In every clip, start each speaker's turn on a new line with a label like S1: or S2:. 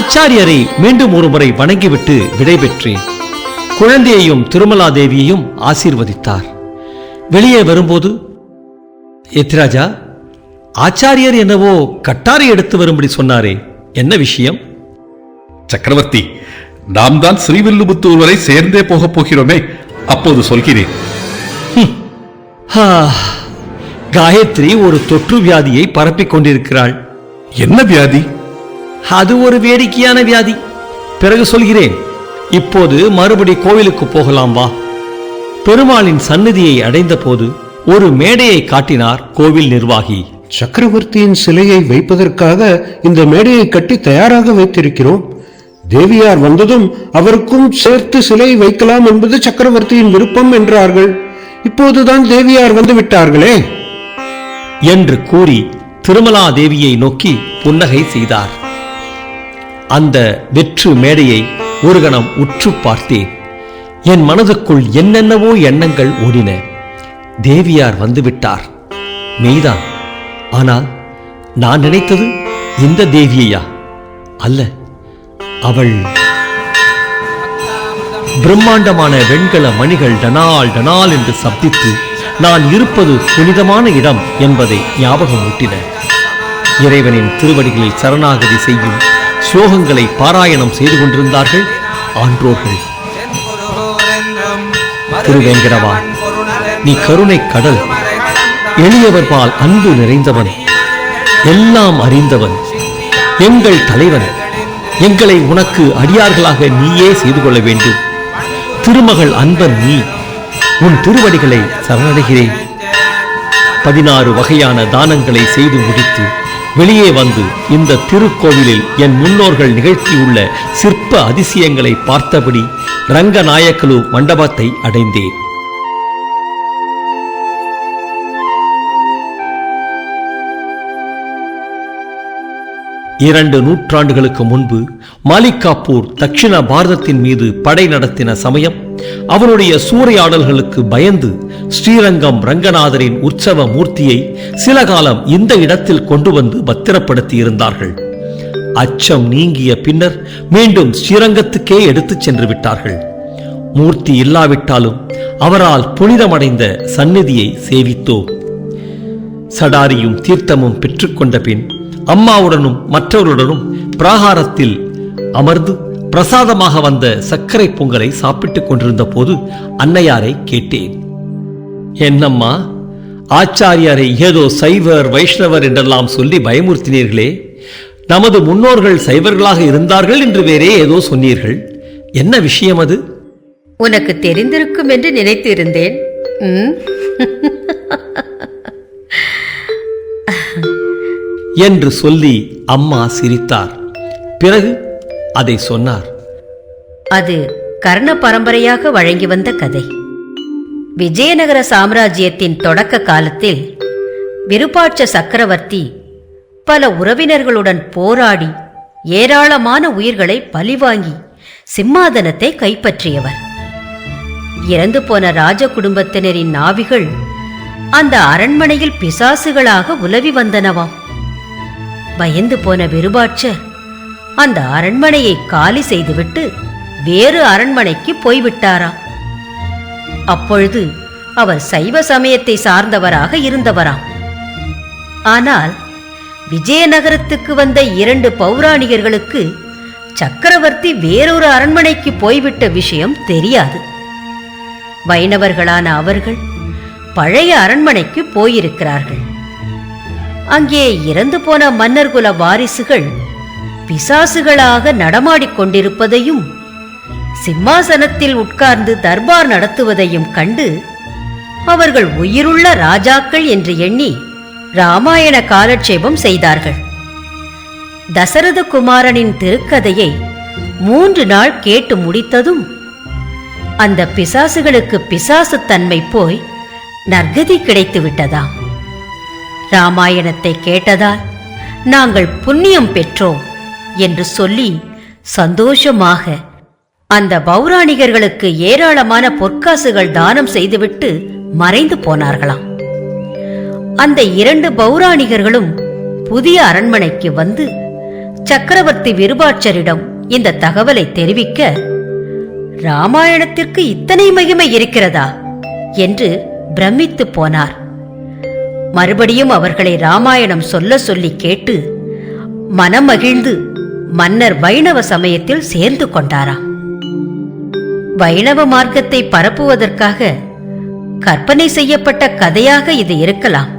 S1: ஆச்சாரியரை மீண்டும் ஒருமுறை வணங்கிவிட்டு விடைபெற்றேன். குழந்தையையும் திருமலா தேவியையும் ஆசீர்வதித்தார். வெளியே வரும்போது எத்ராஜா ஆச்சாரியர் என்னவோ கட்டாரை எடுத்து வரும்படி சொன்னாரே என்ன விஷயம்?
S2: சக்கரவர்த்தி நாம் தான் ஸ்ரீவில்லிபுத்தூர் வரை சேர்ந்தே போகப் போகிறோமே அப்போது சொல்கிறேன்.
S1: காயத்ரி ஒரு தொற்று வியாதியை பரப்பிக் கொண்டிருக்கிறாள்.
S2: என்ன வியாதி?
S1: அது ஒரு வேடிக்கையான வியாதி. பிறகு சொல்கிறேன் இப்போது மறுபடி கோவிலுக்கு போகலாம் வா. பெருமாளின் சந்நிதியை அடைந்தபோது ஒரு மேடையை காட்டினார் கோவில் நிர்வாகி.
S3: சக்கரவர்த்தியின் சிலையை வைப்பதற்காக இந்த மேடையை கட்டி தயாராக வைத்திருக்கிறோம். தேவியார் வந்ததும் அவருக்கும் சேர்த்து சிலை வைக்கலாம் என்பது சக்கரவர்த்தியின் விருப்பம் என்றார்கள். இப்போதுதான் தேவியார் வந்து விட்டார்களே.
S1: என்று கூறி திருமலா தேவியை நோக்கி புன்னகை செய்தார். அந்த வெற்று மேடையை ஒரு கணம் உற்று பார்த்தேன் என் மனதுக்குள் என்னென்னவோ எண்ணங்கள் ஓடின. தேவியார் வந்துவிட்டார். மெய்தான் ஆனால் நான் நினைத்தது இந்த தேவியையா? அல்ல அவள் பிரம்மாண்டமான வெண்கல மணிகள் டனால் டனால் என்று சப்தித்து நான் இருப்பது புனிதமான இடம் என்பதை ஞாபகம் ஊட்டின. இறைவனின் திருவடிகளில் சரணாகதி செய்யும் ஸ்லோகங்களை பாராயணம் செய்து கொண்டிருந்தார்கள் ஆன்றோர்கள். திருவேங்கடவா நீ கருணை கடல் எளியவர் பால் அன்பு நிறைந்தவன் எல்லாம் அறிந்தவன். எங்கள் தலைவன் எங்களை உனக்கு அடியார்களாக நீயே செய்து கொள்ள வேண்டும். திருமகள் அன்பன் நீ உன் திருவடிகளை சரணடைகிறேன். பதினாறு வகையான தானங்களை செய்து முடித்து வெளியே வந்து இந்த திருக்கோவிலில் என் முன்னோர்கள் நிகழ்த்தியுள்ள சிற்ப அதிசயங்களை பார்த்தபடி ரங்கநாயக்கலு மண்டபத்தை அடைந்தேன். இரண்டு நூற்றாண்டுகளுக்கு முன்பு மாலிகாப்பூர் தட்சிண பாரதத்தின் மீது படை நடத்தின சமயம் அவனுடைய சூறையாடல்களுக்கு பயந்து ஸ்ரீரங்கம் ரங்கநாதரின் உற்சவ மூர்த்தியை சில காலம் இந்த இடத்தில் கொண்டு வந்து பத்திரப்படுத்தி இருந்தார்கள் அச்சம் நீங்கிய பின்னர் மீண்டும் ஸ்ரீரங்கத்துக்கே எடுத்துச் சென்று விட்டார்கள். மூர்த்தி இல்லாவிட்டாலும் அவரால் புனிதமடைந்த சந்நிதியை சேவித்தோம். சடாரியும் தீர்த்தமும் பெற்றுக்கொண்ட பின் அம்மாவுடனும் மற்றவர்களுடனும் பிராகாரத்தில் அமர்ந்து பிரசாதமாக வந்த சர்க்கரை பொங்கலை சாப்பிட்டுக் கொண்டிருந்த போது அன்னையாரை கேட்டேன். என்னம்மா ஆச்சாரியாரை ஏதோ சைவர் வைஷ்ணவர் என்றெல்லாம் சொல்லி பயமுறுத்தினீர்களே நமது முன்னோர்கள் சைவர்களாக இருந்தார்கள் என்று வேறே ஏதோ சொன்னீர்கள். என்ன விஷயம் அது?
S4: உனக்கு தெரிந்திருக்கும் என்று நினைத்திருந்தேன். ம்,
S1: என்று சொல்லி அம்மா சிரித்தார். பிறகு அதை சொன்னார்.
S4: அது கர்ண பரம்பரையாக வழங்கி வந்த கதை. விஜயநகர சாம்ராஜ்யத்தின் தொடக்க காலத்தில் விருப்பாட்ச சக்கரவர்த்தி பல உறவினர்களுடன் போராடி ஏராளமான உயிர்களை பழிவாங்கி சிம்மாதனத்தை கைப்பற்றியவர். இறந்து போன ராஜ குடும்பத்தினரின் நாவிகள் அந்த அரண்மனையில் பிசாசுகளாக உலவி வந்தனவாம். பயந்து போன விருபாட்சர் அந்த அரண்மனையை காலி செய்துவிட்டு வேறு அரண்மனைக்கு போய்விட்டாராம் அப்பொழுது அவர் சைவ சமயத்தை சார்ந்தவராக இருந்தவராம் ஆனால் விஜயநகரத்துக்கு வந்த இரண்டு பௌராணிகர்களுக்கு சக்கரவர்த்தி வேறொரு அரண்மனைக்கு போய்விட்ட விஷயம் தெரியாது. வைணவர்களான அவர்கள் பழைய அரண்மனைக்கு போயிருக்கிறார்கள். அங்கே இறந்து போன மன்னர்குல வாரிசுகள் பிசாசுகளாக நடமாடிக்கொண்டிருப்பதையும் சிம்மாசனத்தில் உட்கார்ந்து தர்பார் நடத்துவதையும் கண்டு அவர்கள் உயிருள்ள ராஜாக்கள் என்று எண்ணி ராமாயண காலட்சேபம் செய்தார்கள். தசரத குமாரனின் திருக்கதையை மூன்று நாள் கேட்டு முடித்ததும் அந்த பிசாசுகளுக்கு பிசாசுத்தன்மை போய் நற்கதி கிடைத்து விட்டதாம். ராமாயணத்தை கேட்டதால் நாங்கள் புண்ணியம் பெற்றோம். என்று சொல்லி சந்தோஷமாக அந்த பௌராணிகர்களுக்கு ஏராளமான பொற்காசுகள் தானம் செய்துவிட்டு மறைந்து போனார்களாம். அந்த இரண்டு பௌராணிகர்களும் புதிய அரண்மனைக்கு வந்து சக்கரவர்த்தி விருபாட்சரிடம் இந்த தகவலை தெரிவிக்க ராமாயணத்திற்கு இத்தனை மகிமை இருக்கிறதா? என்று பிரமித்து போனார். மறுபடியும் அவர்களை ராமாயணம் சொல்ல சொல்லி கேட்டு மனமகிழ்ந்து மன்னர் வைணவ சமயத்தில் சேர்ந்து கொண்டாராம் வைணவ மார்க்கத்தை பரப்புவதற்காக கற்பனை செய்யப்பட்ட கதையாக இது இருக்கலாம்.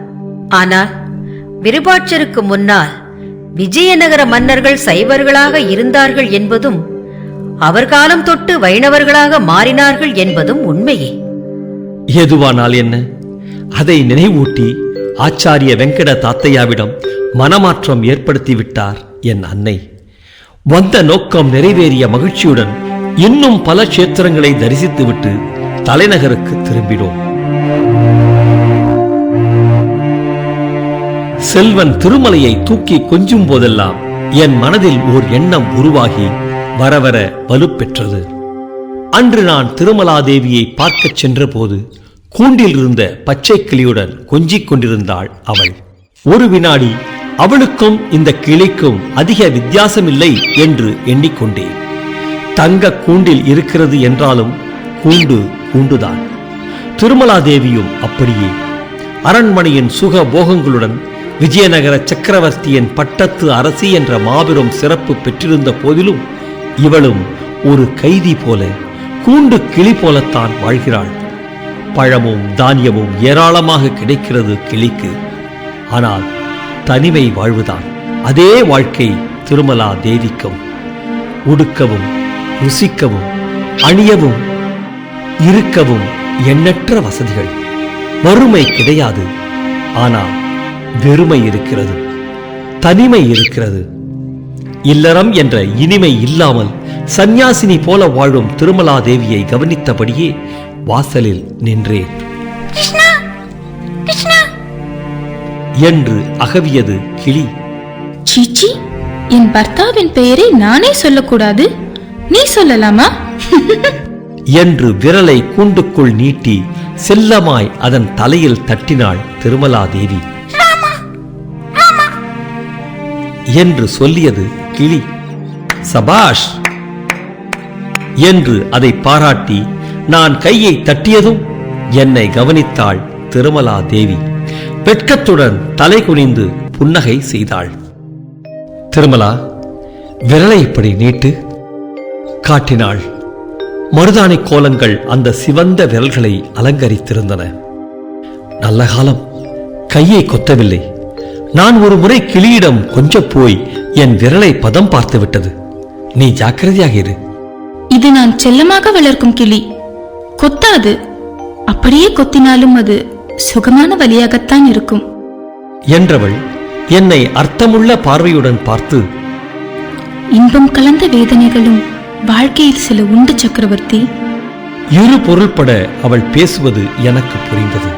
S4: ஆனால் விருபாட்சருக்கு முன்னால் விஜயநகர மன்னர்கள் சைவர்களாக இருந்தார்கள் என்பதும் அவர் காலம் தொட்டு வைணவர்களாக மாறினார்கள் என்பதும் உண்மையே.
S1: எதுவானால் என்ன? அதை நினைவூட்டி ஆச்சாரிய வெங்கட தாத்தையாவிடம் மனமாற்றம் ஏற்படுத்தி விட்டார் என் அன்னை. வந்த நோக்கம் நிறைவேறிய மகிழ்ச்சியுடன் இன்னும் பல கஷேத்திரங்களை தரிசித்துவிட்டு தலைநகருக்கு திரும்பினோம். செல்வன் திருமலையை தூக்கி கொஞ்சும் போதெல்லாம் என் மனதில் ஓர் எண்ணம் உருவாகி வரவர வலுப்பெற்றது அன்று நான் திருமலாதேவியை பார்க்கச் சென்றபோது கூண்டில் இருந்த பச்சை கிளியுடன் கொஞ்சிக் கொண்டிருந்தாள் அவள். ஒரு வினாடி அவளுக்கும் இந்த கிளிக்கும் அதிக வித்தியாசமில்லை என்று எண்ணிக்கொண்டேன். தங்க கூண்டில் இருக்கிறது என்றாலும் கூண்டு கூண்டுதான். திருமலாதேவியும் அப்படியே. அரண்மனையின் சுக போகங்களுடன் விஜயநகர சக்கரவர்த்தியின் பட்டத்து அரசி என்ற மாபெரும் சிறப்பு பெற்றிருந்த போதிலும் இவளும் ஒரு கைதி போல கூண்டு கிளி போலத்தான் வாழ்கிறாள். பழமும் தானியமும் ஏராளமாக கிடைக்கிறது கிளிக்கு. ஆனால் தனிமை வாழ்வுதான். அதே வாழ்க்கை திருமலா தேவிக்கும் உடுக்கவும் ருசிக்கவும் அணியவும் இருக்கவும் எண்ணற்ற வசதிகள். வறுமை கிடையாது ஆனால் வெறுமை இருக்கிறது. தனிமை இருக்கிறது. இல்லறம் என்ற இனிமை இல்லாமல் சந்நியாசினி போல வாழும் திருமலா தேவியை கவனித்தபடியே வாசலில் நின்றேன். என்று அகவியது கிளி.
S5: சீச்சி என் பர்த்தாவின் பெயரை நானே சொல்லக்கூடாது. நீ சொல்லலாமா?
S1: என்று விரலை கூண்டுக்குள் நீட்டி செல்லமாய் அதன் தலையில் தட்டினாள் திருமலா தேவி என்று சொல்லியது கிளி. சபாஷ்! என்று அதை பாராட்டி நான் கையை தட்டியதும் என்னை கவனித்தாள் திருமலா தேவி வெட்கத்துடன் தலை குனிந்து புன்னகை செய்தாள். திருமலா விரலை இப்படி நீட்டு காட்டினாள். மருதாணி கோலங்கள் அந்த சிவந்த விரல்களை அலங்கரித்திருந்தன. நல்ல காலம் கையை கொத்தவில்லை. நான் ஒரு முறை கிளியிடம் கொஞ்சம் போய் என் விரலை பதம் பார்த்து விட்டது. நீ ஜாக்கிரதையாக இரு.
S5: இது நான் செல்லமாக வளர்க்கும் கிளி. கொத்தாது. அப்படியே கொத்தினாலும் அது சுகமான வழியாகத்தான் இருக்கும்.
S1: என்றவள் என்னை அர்த்தமுள்ள பார்வையுடன் பார்த்து
S5: இன்பம் கலந்த வேதனைகளும் வாழ்க்கையில் சில உண்டு சக்கரவர்த்தி.
S1: இரு பொருள்பட அவள் பேசுவது எனக்கு புரிந்தது.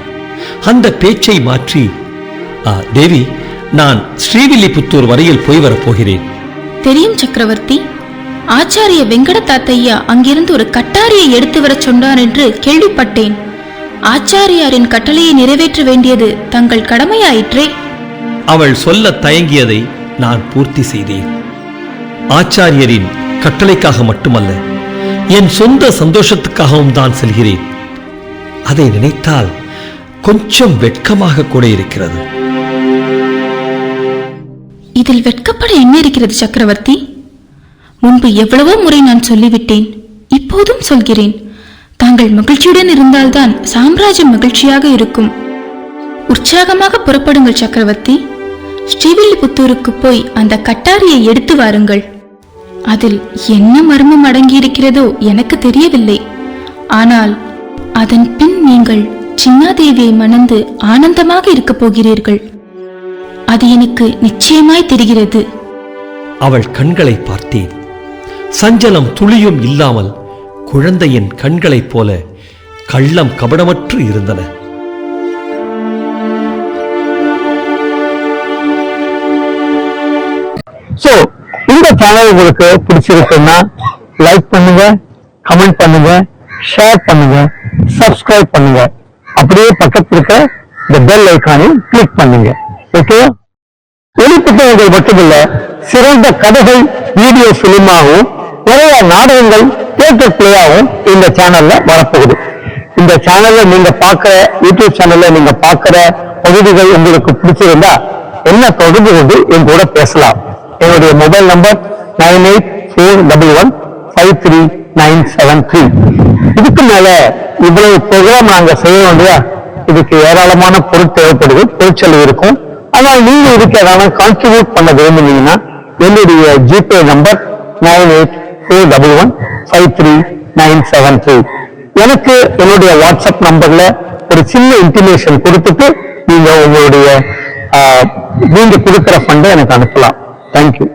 S1: அந்த பேச்சை மாற்றி "ஆ, தேவி நான் ஸ்ரீவில்லிபுத்தூர் வரையில் போய் வரப் போகிறேன்.
S5: தெரியும் சக்கரவர்த்தி. ஆச்சாரிய வெங்கட தாத்தையா அங்கிருந்து ஒரு கட்டாரியை எடுத்து வரச் சொன்னார் என்று கேள்விப்பட்டேன். ஆச்சாரியாரின் கட்டளையை நிறைவேற்ற வேண்டியது தங்கள் கடமையாயிற்றே.
S1: அவள் சொல்ல தயங்கியதை நான் பூர்த்தி செய்தேன். ஆச்சாரியரின் கட்டளைக்காக மட்டுமல்ல என் சொந்த சந்தோஷத்துக்காகவும் தான் செல்கிறேன். அதை நினைத்தால் கொஞ்சம் வெட்கமாக கூட இருக்கிறது.
S5: இதில் வெட்கப்பட என்ன இருக்கிறது சக்கரவர்த்தி? முன்பு எவ்வளவோ முறை நான் சொல்லிவிட்டேன் இப்போதும் சொல்கிறேன். தாங்கள் மகிழ்ச்சியுடன் இருந்தால்தான் சாம்ராஜ்யம் மகிழ்ச்சியாக இருக்கும். உற்சாகமாக புறப்படுங்கள் சக்கரவர்த்தி. ஸ்ரீவில்லிபுத்தூருக்கு போய் அந்த கட்டாரியை எடுத்து வாருங்கள். அதில் என்ன மர்மம் அடங்கியிருக்கிறதோ எனக்கு தெரியவில்லை. ஆனால் அதன் பின் நீங்கள் சின்னாதேவியை மணந்து ஆனந்தமாக இருக்கப் போகிறீர்கள். அது எனக்கு நிச்சயமாய் தெரிகிறது.
S1: அவள் கண்களை பார்த்தேன். சஞ்சலம் துளியும் இல்லாமல் குழந்தையின் கண்களைப் போல கள்ளம் கபடமற்று இருந்தன.
S6: ஸோ இந்த சேனல் உங்களுக்கு பிடிச்சிருக்குன்னா லைக் பண்ணுங்க கமெண்ட் பண்ணுங்க ஷேர் பண்ணுங்க சப்ஸ்கிரைப் பண்ணுங்க. அப்படியே பக்கத்துல இருக்க இந்த பெல் ஐக்கானையும் கிளிக் பண்ணுங்க. ஓகே ஒளி புத்தகங்கள் மட்டுமில்ல சிறந்த கதைகள் வீடியோ பிலிமாகவும் நிறைய நாடகங்கள் தியேட்டர் பிளேயாகவும் இந்த சேனல்ல வரப்போகுது. இந்த சேனல்ல நீங்க பார்க்கிற யூடியூப் சேனல்ல நீங்க பார்க்கிற பகுதிகள் உங்களுக்கு பிடிச்சிருந்தா என்ன தொடர்பு கொண்டு என் கூட பேசலாம். என்னுடைய mobile number nine eight four double one five three nine seven three இதுக்கு மேல இவ்வளவு ப்ரோக்ராம் நாங்க செய்யறோம் இல்லையா? இதுக்கு ஏராளமான பொருள் தேவைப்படுது பொருட்செலவு இருக்கும். ஆனால் நீங்க இதுக்கு ஏதாவது கான்ட்ரிபியூட் பண்ண விரும்புனீங்கன்னா என்னுடைய GPay number nine eight double one five three nine seven three எனக்கு என்னுடைய வாட்ஸ்அப் நம்பர்ல ஒரு சின்ன இன்டிமேஷன் கொடுத்துட்டு நீங்க உங்களுடைய ஆஹ், நீங்க கொடுக்குற ஃபண்டை எனக்கு அனுப்பலாம். தேங்க்யூ